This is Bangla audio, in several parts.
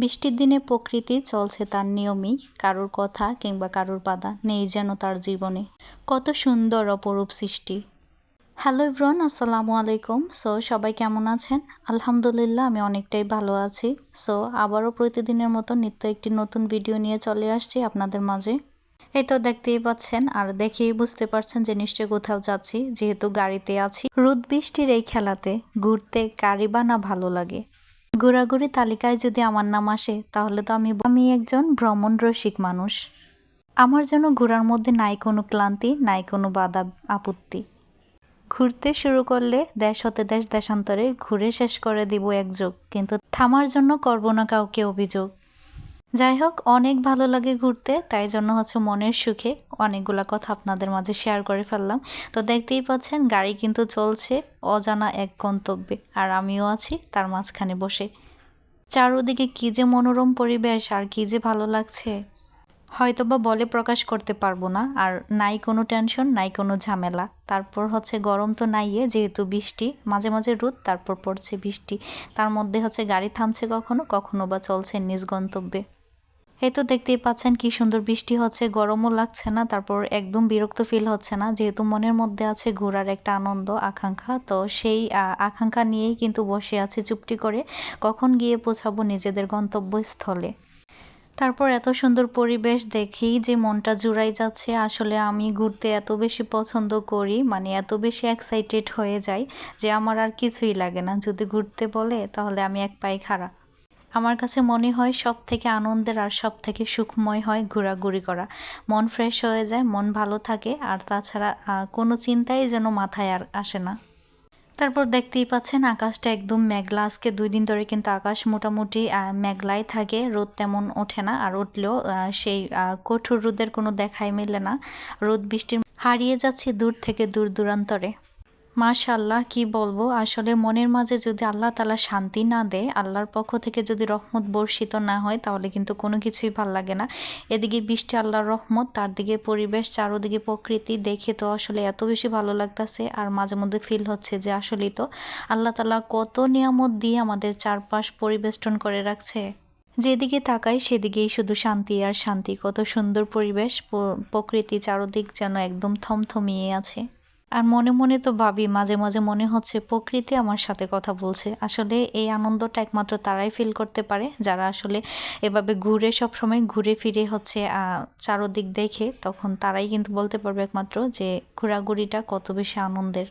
বৃষ্টির দিনে প্রকৃতি চলছে তার নিয়মেই, কারোর কথা কিংবা কারোর বাধা নেই যেন তার জীবনে। কত সুন্দর অপরূপ সৃষ্টি। হ্যালো ইব্রন আসসালামু আলাইকুম। সো, সবাই কেমন আছেন? আলহামদুলিল্লাহ, আমি অনেকটাই ভালো আছি। সো, আবারও প্রতিদিনের মতো নিত্য একটি নতুন ভিডিও নিয়ে চলে আসছি আপনাদের মাঝে। এই তো দেখতেই পাচ্ছেন, আর দেখেই বুঝতে পারছেন যে নিশ্চয়ই কোথাও যাচ্ছি, যেহেতু গাড়িতে আছি। রোদ বৃষ্টির এই খেলাতে ঘুরতে কারি বা না ভালো লাগে। ঘোরাঘুরি তালিকায় যদি আমার নাম আসে, তাহলে তো আমি আমি একজন ভ্রমণ রসিক মানুষ। আমার যেন ঘোরার মধ্যে নাই কোনো ক্লান্তি, নাই কোনো বাধা আপত্তি। ঘুরতে শুরু করলে দেশ হতে দেশ, দেশান্তরে ঘুরে শেষ করে দিব একযোগ, কিন্তু থামার জন্য করব না কাউকে অভিযোগ। যাই হোক অনেক ভালো লাগে ঘুরতে, তাই জন্য হচ্ছে মনের সুখে অনেকগুলা কথা আপনাদের মাঝে শেয়ার করে ফেললাম। তো দেখতেই পাচ্ছেন, গাড়ি কিন্তু চলছে অজানা এক গন্তব্যে, আর আমিও আছি তার মাঝখানে বসে। চারোদিকে কী যে মনোরম পরিবেশ, আর কী যে ভালো লাগছে। হয়তোবা বলে প্রকাশ করতে পারব না, আর নাই কোনো টেনশন, নাই কোনো ঝামেলা। তারপর হচ্ছে গরম তো নাইয়ে, যেহেতু বৃষ্টি, মাঝে মাঝে রোদ, তারপর পড়ছে বৃষ্টি। তার মধ্যে হচ্ছে গাড়ি থামছে কখনো কখনো বা চলছে নিজ গন্তব্যে। এই তো দেখতেই পাচ্ছেন কি সুন্দর বৃষ্টি হচ্ছে, গরমও লাগছে না, তারপর একদম বিরক্ত ফিল হচ্ছে না, যেহেতু মনের মধ্যে আছে ঘোরার একটা আনন্দ, আকাঙ্ক্ষা, তো সেই আকাঙ্ক্ষা নিয়েই কিন্তু বসে আছে চুপটি করে, কখন গিয়ে পৌঁছাবো নিজেদের গন্তব্যস্থলে। তারপর এত সুন্দর পরিবেশ দেখেই যে মনটা জুড়াই যাচ্ছে, আসলে আমি ঘুরতে এত বেশি পছন্দ করি মানে এত বেশি এক্সাইটেড হয়ে যাই যে আমার আর কিছুই লাগে না, যদি ঘুরতে বলে তাহলে আমি এক পায়ে খাড়া। আমার কাছে মনে হয় সব থেকে আনন্দের আর সব থেকে সুখময় হয় ঘোরাঘুরি করা। মন ফ্রেশ হয়ে যায়, মন ভালো থাকে, আর তাছাড়া কোনো চিন্তাই যেন মাথায় আর আসে না। তারপর দেখতেই পাচ্ছেন আকাশটা একদম মেঘলা। আজকে দুই দিন ধরে কিন্তু আকাশ মোটামুটি মেঘলাই থাকে, রোদ তেমন ওঠে না, আর উঠলেও সেই কঠোর রোদের কোনো দেখাই মেলে না। রোদ বৃষ্টির হারিয়ে যাচ্ছে দূর থেকে দূর দূরান্তরে। মাশাল্লাহ কি বলব? আসলে মনের মাঝে যদি আল্লাহ তালা শান্তি না দেয়, আল্লাহর পক্ষ থেকে যদি রহমত বর্ষিত না হয়, তাহলে কিন্তু কোনো কিছুই ভালো লাগে না। এদিকে বৃষ্টি, আল্লাহর রহমত, তার দিকে পরিবেশ, চারোদিকে প্রকৃতি দেখে তো আসলে এত বেশি ভালো লাগতেছে। আর মাঝে মধ্যে ফিল হচ্ছে যে আসলেই তো আল্লাহ তালা কত নিয়ামত দিয়ে আমাদের চারপাশ পরিবেষ্টন করে রাখছে। যেদিকে তাকাই, সেদিকেই শুধু শান্তি আর শান্তি। কত সুন্দর পরিবেশ প্রকৃতি চারোদিক যেন একদম থমথমিয়ে আছে। আর মনে মনে তো ভাবি, মাঝে মাঝে মনে হচ্ছে প্রকৃতি আমার সাথে কথা বলছে। আসলে এই আনন্দটা একমাত্র তারাই ফিল করতে পারে, যারা আসলে এভাবে ঘুরে সব সময় ঘুরে ফিরে হচ্ছে চারোদিক দেখে, তখন তারাই কিন্তু বলতে পারবে একমাত্র যে ঘোরাঘুরিটা কত বেশি আনন্দের।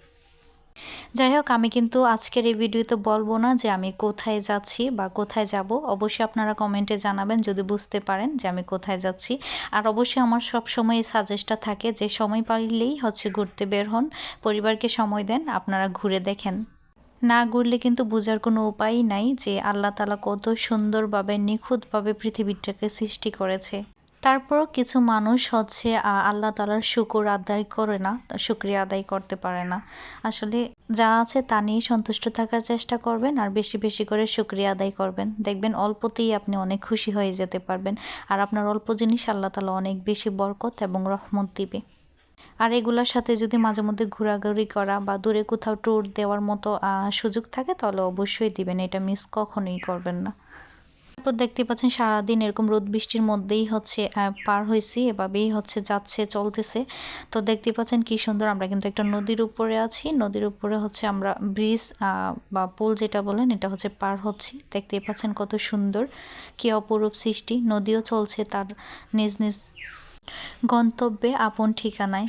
যাই হোক, আমি কিন্তু আজকের এই ভিডিওতে বলব না যে আমি কোথায় যাচ্ছি বা কোথায় যাব। অবশ্যই আপনারা কমেন্টে জানাবেন যদি বুঝতে পারেন যে আমি কোথায় যাচ্ছি। আর অবশ্যই আমার সব সময় সাজেস্টটা থাকে যে সময় পাইলেই হচ্ছে ঘুরতে বের হন, পরিবারকে সময় দেন, আপনারা ঘুরে দেখেন। না ঘুরলে কিন্তু বোঝার কোনো উপায়ই নাই যে আল্লাহ তালা কত সুন্দরভাবে, নিখুঁতভাবে পৃথিবীটাকে সৃষ্টি করেছে। তারপরও কিছু মানুষ হচ্ছে আল্লাহ তালার শুকুর আদায় করে না শুক্রিয়া আদায় করতে পারে না। আসলে যা আছে তা নিয়ে সন্তুষ্ট থাকার চেষ্টা করবেন আর বেশি বেশি করে শুক্রিয়া আদায় করবেন। দেখবেন অল্পতেই আপনি অনেক খুশি হয়ে যেতে পারবেন আর আপনার অল্প জিনিস আল্লাহ তালা অনেক বেশি বরকত এবং রহমত দিবে। আর এগুলোর সাথে যদি মাঝে মধ্যে ঘোরাঘুরি করা বা দূরে কোথাও ট্যুর দেওয়ার মতো সুযোগ থাকে তাহলে অবশ্যই দিবেন, এটা মিস কখনোই করবেন না। তারপর দেখতে পাচ্ছেন সারাদিন এরকম রোদ বৃষ্টির মধ্যেই হচ্ছে পার হয়েছি, এভাবেই হচ্ছে যাচ্ছে, চলতেছে। তো দেখতে পাচ্ছেন কি সুন্দর, আমরা কিন্তু একটা নদীর উপরে আছি। নদীর উপরে হচ্ছে আমরা ব্রিজ বা পুল যেটা বলেন, এটা হচ্ছে পার হচ্ছি। দেখতেই পাচ্ছেন কত সুন্দর, কি অপরূপ সৃষ্টি। নদীও চলছে তার নিজ নিজ গন্তব্যে, আপন ঠিকানায়।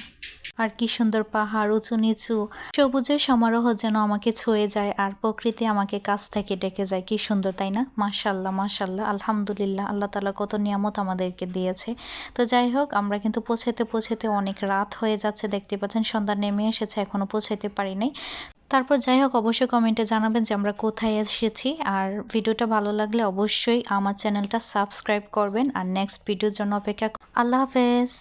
আর কি সুন্দর পাহাড়, উঁচু নিচু। সবুজের সমারোহ যেন আমাকে ছুঁয়ে যায় আর প্রকৃতি আমাকে কাছ থেকে ডেকে যায়। কি সুন্দর, তাই না? মাশাল্লাহ মাশাল্লাহ আলহামদুলিল্লাহ। আল্লাহ তালা কত নিয়ামত আমাদেরকে দিয়েছে। তো যাই হোক, আমরা কিন্তু পৌঁছাতে পৌঁছাতে অনেক রাত হয়ে যাচ্ছে, দেখতে পাচ্ছেন সন্ধ্যা নেমে এসেছে এখনও পৌঁছাতে পারি নাই। তারপর যাই হোক, অবশ্যই কমেন্টে জানাবেন যে আমরা কোথায় এসেছি। আর ভিডিওটা ভালো লাগলে অবশ্যই আমার চ্যানেলটা সাবস্ক্রাইব করবেন। আর নেক্সট ভিডিওর জন্য অপেক্ষা আল্লাহ হাফেজ।